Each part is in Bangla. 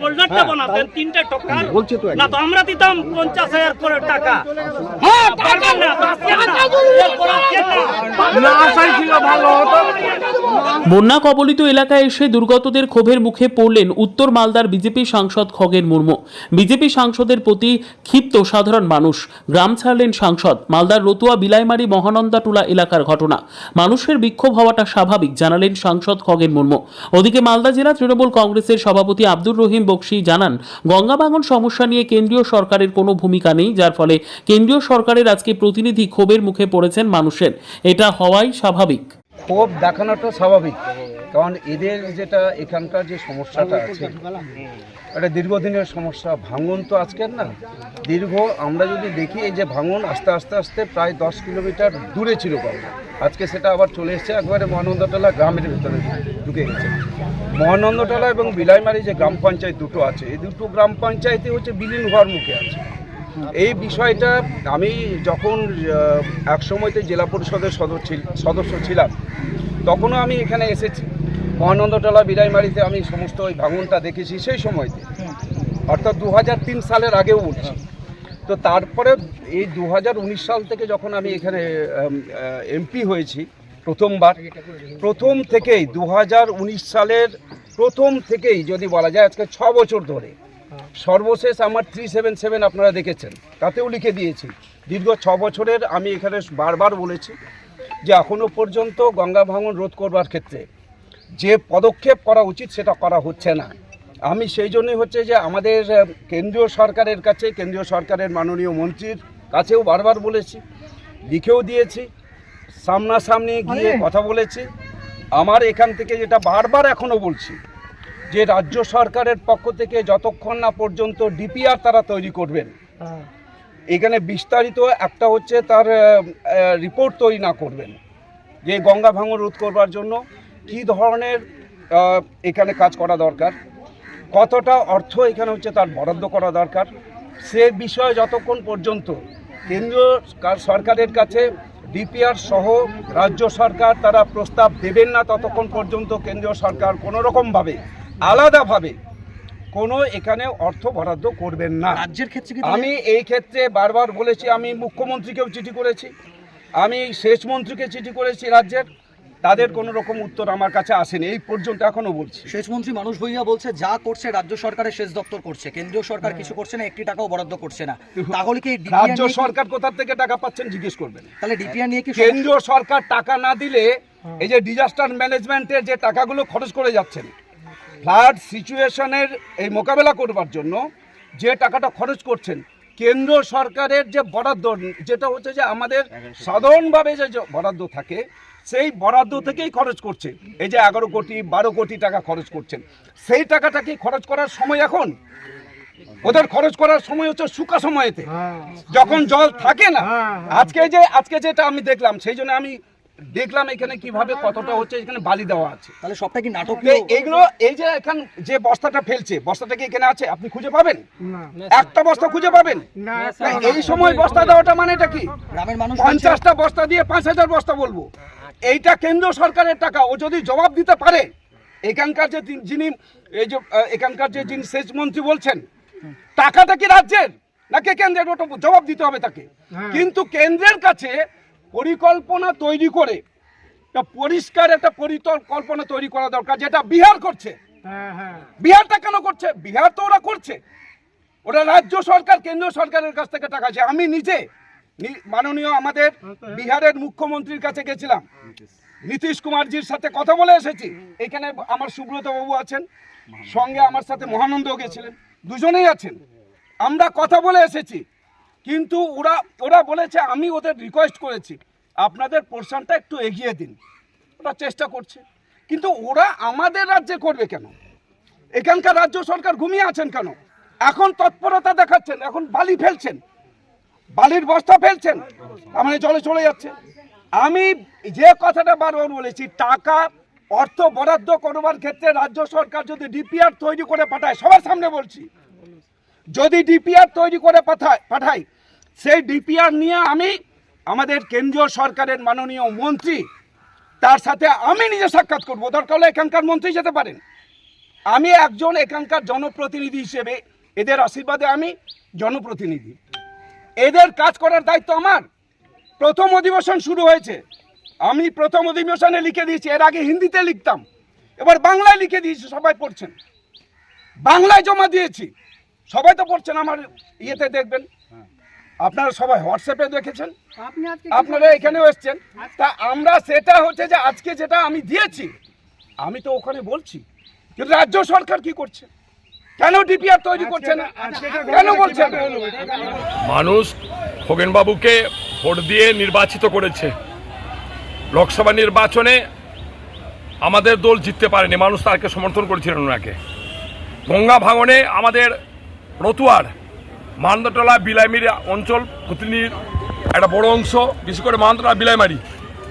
কোল্ডারটা বানাতেন তিনটে টকার বলছে তো না তো আমরা দিতাম পঞ্চাশ হাজার করে টাকা। হ্যাঁ ভালো হতো। বন্যা কবলিত এলাকায় এসে দুর্গতদের ক্ষোভের মুখে পড়লেন উত্তর মালদার বিজেপি সাংসদ খগেন মুর্মু। বিজেপি সাংসদের প্রতি ক্ষিপ্ত সাধারণ মানুষ। গ্রাম ছাড়লেন সাংসদ। মালদার রতুয়া বিলাইমারি মহানন্দাটুলা এলাকার ঘটনা। মানুষের বিক্ষোভ হওয়াটা স্বাভাবিক জানালেন সাংসদ খগেন মুর্মু। ওদিকে মালদা জেলা তৃণমূল কংগ্রেসের সভাপতি আব্দুর রহিম বক্সি জানান, গঙ্গা ভাঙন সমস্যা নিয়ে কেন্দ্রীয় সরকারের কোনো ভূমিকা নেই, যার ফলে কেন্দ্রীয় সরকারের আজকে প্রতিনিধি ক্ষোভের মুখে পড়েছেন মানুষের। এটা হওয়াই স্বাভাবিক। ক্ষোভ দেখানোটা স্বাভাবিক, কারণ এদের যেটা এখানকার যে সমস্যাটা আছে, এটা দীর্ঘদিনের সমস্যা। ভাঙন তো আজকের না। দীর্ঘ, আমরা যদি দেখি এই যে ভাঙন আস্তে আস্তে আস্তে প্রায় দশ কিলোমিটার দূরে ছিল গঙ্গা। আজকে সেটা আবার চলে এসেছে একবারে মহানন্দতলা গ্রামের ভিতরে ঢুকে গেছে। মহানন্দতলা এবং বিলাইমারি যে গ্রাম পঞ্চায়েত দুটো আছে এই দুটো গ্রাম পঞ্চায়েতই হচ্ছে বিলীন হওয়ার মুখে আছে। এই বিষয়টা আমি যখন আহ, এক সময়তে জেলা পরিষদের সদস্য ছিলাম তখনও আমি এখানে এসেছি। মহানন্দটলা বিলাইমারিতে আমি সমস্ত ওই ভাঙনটা দেখেছি সেই সময়তে। অর্থাৎ দু হাজার তিন সালের আগেও বলছি। তো তারপরে এই দু হাজার উনিশ সাল থেকে যখন আমি এখানে এমপি হয়েছি প্রথমবার, প্রথম থেকেই দু হাজার উনিশ সালের প্রথম থেকেই যদি বলা যায়, আজকে ছ বছর ধরে, সর্বশেষ আমার থ্রি সেভেন সেভেন আপনারা দেখেছেন, তাতেও লিখে দিয়েছি। দীর্ঘ ছ বছরের আমি এখানে বারবার বলেছি যে এখনও পর্যন্ত গঙ্গা ভাঙন রোধ করবার ক্ষেত্রে যে পদক্ষেপ করা উচিত, সেটা করা হচ্ছে না। আমি সেই জন্যই হচ্ছে যে আমাদের কেন্দ্রীয় সরকারের কাছে কেন্দ্রীয় সরকারের মাননীয় মন্ত্রীর কাছেও বারবার বলেছি লিখেও দিয়েছি সামনাসামনি গিয়ে কথা বলেছি। আমার এখান থেকে যেটা বারবার এখনও বলছি যে রাজ্য সরকারের পক্ষ থেকে যতক্ষণ না পর্যন্ত ডিপিআর তারা তৈরি করবেন এখানে বিস্তারিত একটা হচ্ছে তার রিপোর্ট তৈরি না করবেন যে গঙ্গা ভাঙন রোধ করবার জন্য কী ধরনের এখানে কাজ করা দরকার। কতটা অর্থ এখানে হচ্ছে তার বরাদ্দ করা দরকার? সে বিষয়ে যতক্ষণ পর্যন্ত কেন্দ্রীয় সরকারের কাছে ডিপিআর সহ রাজ্য সরকার তারা প্রস্তাব দেবেন না ততক্ষণ পর্যন্ত কেন্দ্রীয় সরকার কোনো রকমভাবে আলাদাভাবে কোনো এখানে অর্থ বরাদ্দ করবেন না। রাজ্যের ক্ষেত্রে আমি এই ক্ষেত্রে বারবার বলেছি আমি মুখ্যমন্ত্রীকেও চিঠি করেছি আমি শেষ মন্ত্রীকে চিঠি করেছি রাজ্যের। তাদের কোনো রকম উত্তর আমার কাছে আসেনি এই পর্যন্ত এখনও বলছি। শেষ মন্ত্রী মানুষ ভূঁইয়া বলছে যা করছে রাজ্য সরকারের শেষ দপ্তর করছে কেন্দ্রীয় সরকার কিছু করছে না একটি টাকাও বরাদ্দ করছে না। তাহলে কি রাজ্য সরকার কোথা থেকে টাকা পাচ্ছেন জিজ্ঞেস করবেন। তাহলে ডিপিআর নিয়ে কি কেন্দ্রীয় সরকার টাকা না দিলে এই যে ডিজাস্টার ম্যানেজমেন্টের যে টাকাগুলো খরচ করে যাচ্ছেন ফ্লাড সিচুয়েশনের এই মোকাবেলা করবার জন্য যে টাকাটা খরচ করছেন কেন্দ্র সরকারের যে বরাদ্দ যেটা হচ্ছে যে আমাদের সাধারণভাবে যে বরাদ্দ থাকে সেই বরাদ্দ থেকেই খরচ করছে। এই যে এগারো কোটি বারো কোটি টাকা খরচ করছেন। সেই টাকাটা কি খরচ করার সময় এখন? ওদের খরচ করার সময় হচ্ছে শুকা সময়তে। যখন জল থাকে না আজকে যে আজকে যেটা আমি দেখলাম সেই জন্য আমি দেখলাম এখানে কীভাবে কতটা হচ্ছে এখানে বালি দেওয়া আছে। তাহলে সবটা কি তো নাটকীয় এইগুলো এই যে এখন যে বস্তাটা ফেলছে বস্তাটা কি এখানে আছে? আপনি খুঁজে পাবেন? একটা বস্তা খুঁজে পাবেন? না, এই সময় বস্তা দেওয়াটা মানেটা কি? গ্রামের মানুষ পঞ্চাশটা বস্তা দিয়ে পাঁচ হাজার বস্তা বলব। এইটা কেন্দ্র সরকারের টাকা ও যদি জবাব দিতে পারে এখানকার যে যিনি এই যে এখানকার যে যিনি সেচ মন্ত্রী বলছেন টাকাটা কি রাজ্যের? নাকি কেন্দ্রের ওটা জবাব দিতে হবে তাকে? কিন্তু কেন্দ্রের কাছে পরিকল্পনা তৈরি করে একটা পরিষ্কার একটা পরিকল্পনা তৈরি করা দরকার যেটা বিহার করছে। বিহারটা কেন করছে? বিহার তো ওরা করছে। ওরা রাজ্য সরকার কেন্দ্রীয় সরকারের কাছ থেকে টাকা আছে। আমি নিজে মাননীয় আমাদের বিহারের মুখ্যমন্ত্রীর কাছে গেছিলাম। নীতিশ কুমারজির সাথে কথা বলে এসেছি। এখানে আমার সুব্রত বাবু আছেন সঙ্গে আমার সাথে মহানন্দও গেছিলেন। দুজনেই আছেন। আমরা কথা বলে এসেছি। কিন্তু ওরা ওরা বলেছে, আমি ওদের রিকোয়েস্ট করেছি। আপনাদের পোর্শনটা একটু এগিয়ে দিন। ওরা চেষ্টা করছে। কিন্তু ওরা আমাদের রাজ্যে করবে কেন? এখানকার রাজ্য সরকার ঘুমিয়ে আছেন কেন? এখন তৎপরতা দেখাচ্ছেন, এখন বালি ফেলছেন। বালির বস্তা ফেলছেন। মানে জলে চলে যাচ্ছে। আমি যে কথাটা বারবার বলেছি, টাকা, অর্থ বরাদ্দ করবার ক্ষেত্রে রাজ্য সরকার যদি ডিপিআর তৈরি করে পাঠায়, সবার সামনে বলছি। যদি ডিপিআর তৈরি করে পাঠায় পাঠায় সেই ডিপিআর নিয়ে আমি আমাদের কেন্দ্রীয় সরকারের মাননীয় মন্ত্রী, তার সাথে আমি নিজে সাক্ষাৎ করব। দরকার হলে এখানকার মন্ত্রী যেতে পারেন। আমি একজন এখানকার জনপ্রতিনিধি হিসেবে, এদের আশীর্বাদে আমি জনপ্রতিনিধি। এদের কাজ করার দায়িত্ব আমার। প্রথম অধিবেশন শুরু হয়েছে। আমি প্রথম অধিবেশনে লিখে দিয়েছি, এর আগে হিন্দিতে লিখতাম। এবার বাংলায় লিখে দিয়েছি, সবাই পড়ছেন। বাংলায় জমা দিয়েছি। সবাই তো পড়ছেন, আমার ইয়েতে দেখবেন। আপনারা সবাই হোয়াটসঅ্যাপে দেখেছেন? আপনারা এখানেও এসছেন। তা আমরা সেটা হচ্ছে যে আজকে যেটা আমি দিয়েছি আমি তো ওখানে বলছি কিন্তু রাজ্য সরকার কি করছে? কেন ডিপিআর তৈরি করছে না? কেন বলছে? মানুষ খোগেনবাবুকে ভোট দিয়ে নির্বাচিত করেছে। লোকসভা নির্বাচনে আমাদের দল জিততে পারেনি মানুষ তাকে সমর্থন করেছিলেন ওনাকে। গঙ্গা ভাঙনে আমাদের রতুয়ার মান্দাটলা বিলাইমারি অঞ্চল কুতলির একটা বড় অংশ, বিশেষ করে মান্দাটলা বিলাইমারি।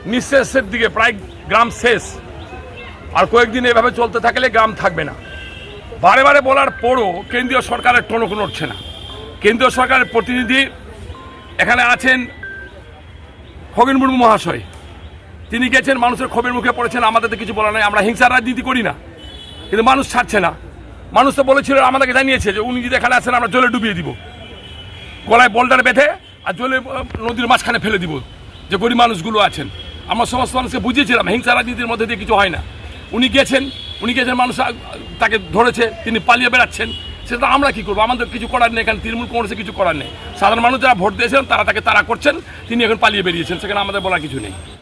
নিঃশেষের দিকে, প্রায় গ্রাম শেষ। আর কয়েকদিন এভাবে চলতে থাকলে গ্রাম থাকবে না। বারে বারে বলার পরও কেন্দ্রীয় সরকারের টনক নড়ছে না। কেন্দ্রীয় সরকারের প্রতিনিধি এখানে আছেন খগেন মুর্মু মহাশয়। তিনি গেছেন, মানুষের ক্ষোভের মুখে পড়েছেন আমাদের তো কিছু বলা নাই। আমরা হিংসার রাজনীতি করি না। কিন্তু মানুষ ছাড়ছে না। মানুষ তো বলেছিল, আমাদেরকে জানিয়েছে যে উনি যদি এখানে আসেন, আমরা জলে ডুবিয়ে দিব। গলায় বোল্ডার বেঁধে আর জলে নদীর মাঝখানে ফেলে দিব যে গরিব মানুষগুলো আছেন। আমার সমস্ত মানুষকে বুঝিয়েছিলাম, হিংসা রাজনীতির মধ্যে দিয়ে কিছু হয় না। উনি গেছেন উনি গেছেন, মানুষ তাকে ধরেছে, তিনি পালিয়ে বেড়াচ্ছেন। সেটা আমরা কি করব? আমাদের কিছু করার নেই এখানে, তৃণমূল কংগ্রেসে কিছু করার নেই। সাধারণ মানুষ যারা ভোট দিয়েছেন, তারা তাকে তারা করছেন, তিনি এখন পালিয়ে বেরিয়েছেন, সেখানে আমাদের বলার কিছু নেই।